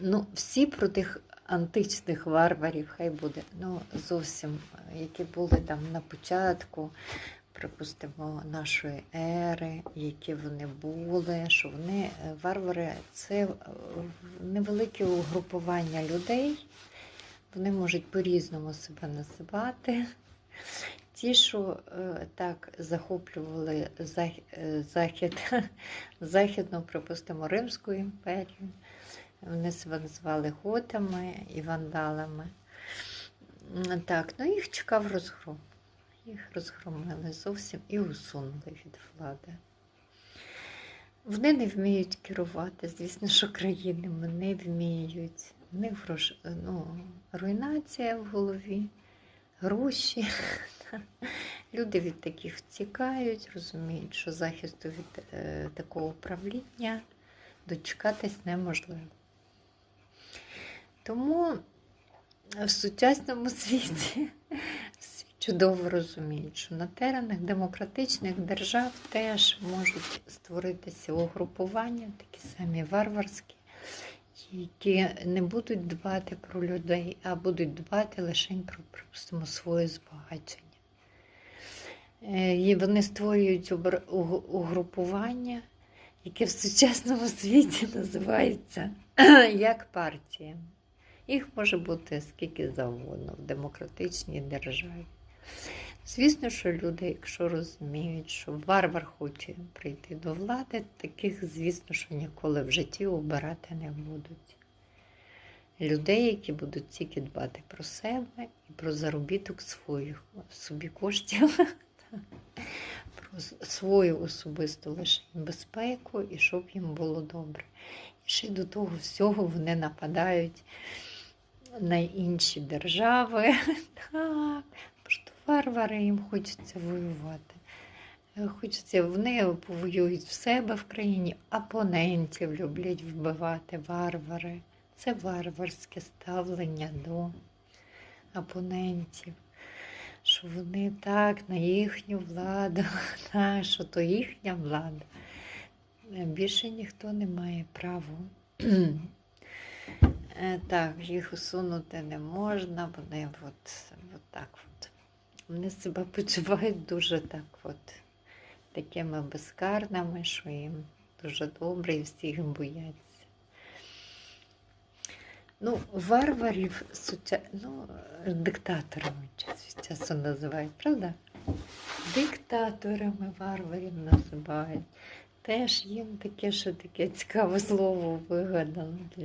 Ну, всі про тих античних варварів, хай буде, ну, зовсім, е, які були там на початку, припустимо, нашої ери, які вони були, що вони е, варвари це е, невелике угрупування людей. Вони можуть по-різному себе називати. Ті, що так захоплювали захід, західну, припустимо, Римську імперію. Вони себе називали готами і вандалами. Так, ну їх чекав розгром. Їх розгромили зовсім і усунули від влади. Вони не вміють керувати, звісно, що країнами не вміють. У них грош... ну, руйнація в голові, гроші. Люди від таких втікають, розуміють, що захисту від е, такого управління дочекатись неможливо. Тому в сучасному світі всі чудово розуміють, що на теренах демократичних держав теж можуть створитися угрупування, такі самі варварські, які не будуть дбати про людей, а будуть дбати лише про, припустимо, своє збагачення. Е, І вони створюють угрупування, яке в сучасному світі називається як партія. Їх може бути скільки завгодно в демократичній державі. Звісно, що люди, якщо розуміють, що варвар хоче прийти до влади, таких, звісно, що ніколи в житті обирати не будуть. Людей, які будуть тільки дбати про себе і про заробіток своїх собі коштів, про свою особисту лише безпеку і щоб їм було добре. І ще до того всього вони нападають на інші держави. Так, просто варвари їм хочеться воювати. Хочеться, вони повоюють в себе в країні, опонентів люблять вбивати варвари. Це варварське ставлення до опонентів. Що вони так на їхню владу, та, що то їхня влада. Більше ніхто не має права. Е, Так, їх усунути не можна, вони от, от так от. Вони себе почувають дуже так от, такими безкарними, що їм дуже добре і всі їх бояться. Ну, варварів суття... ну, диктаторами часу називають, правда? Диктаторами варварів називають. Теж їм таке, що таке цікаве слово вигадано для.